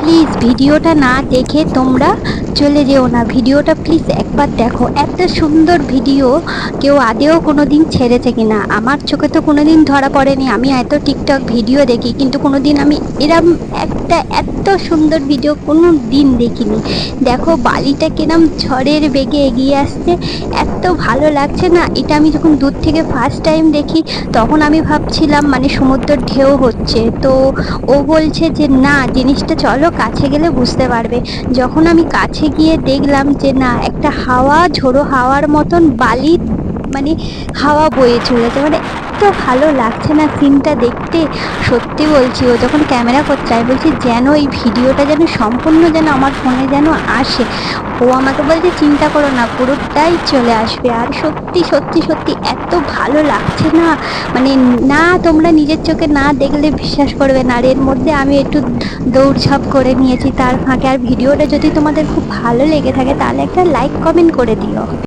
Please ভিডিওটা না দেখে তোমরা চলে যেও না। ভিডিওটা প্লিজ একবার দেখো। এত সুন্দর ভিডিও কেউ আদেও কোনো দিন ছেড়েছে কি না আমার চোখে তো কোনো দিন ধরা পড়েনি। আমি এত টিকটক ভিডিও দেখি, কিন্তু কোনো দিন আমি এরম একটা এত সুন্দর ভিডিও কোনো দিন দেখিনি। দেখো বালিটা কিরম ঝড়ের বেগে এগিয়ে আসছে, এত ভালো লাগছে না। এটা আমি যখন দূর থেকে ফার্স্ট টাইম দেখি, তখন আমি ভাবছিলাম মানে সমুদ্রের ঢেউ হচ্ছে। তো ও বলছে যে, না, জিনিসটা চলো কাছে গেলে বুঝতে পারবে। যখন আমি কাছে গিয়ে দেখলাম যে, না, একটা হাওয়া, ঝোড়ো হাওয়ার মতন বালি মানে হাওয়া বয়ে চলেছে। মানে এত ভালো লাগছে না সিনটা দেখতে? সত্যি বলছি, ও যখন ক্যামেরা করছে, আমি বলছি, যেন এই ভিডিওটা যেন সম্পূর্ণ যেন আমার ফোনে যেন আসে। ও আমাকে বলছে, চিন্তা করো না, পুরোটাই চলে আসবে। আর সত্যি সত্যি সত্যি এত ভালো লাগছে না। মানে না, তোমরা নিজের চোখে না দেখলে বিশ্বাস করবে না। আর এর মধ্যে আমি একটু দৌড়ঝাঁপ করে নিয়েছি তার ফাঁকে। আর ভিডিওটা যদি তোমাদের খুব ভালো লেগে থাকে, তাহলে একটা লাইক, কমেন্ট করে দিও।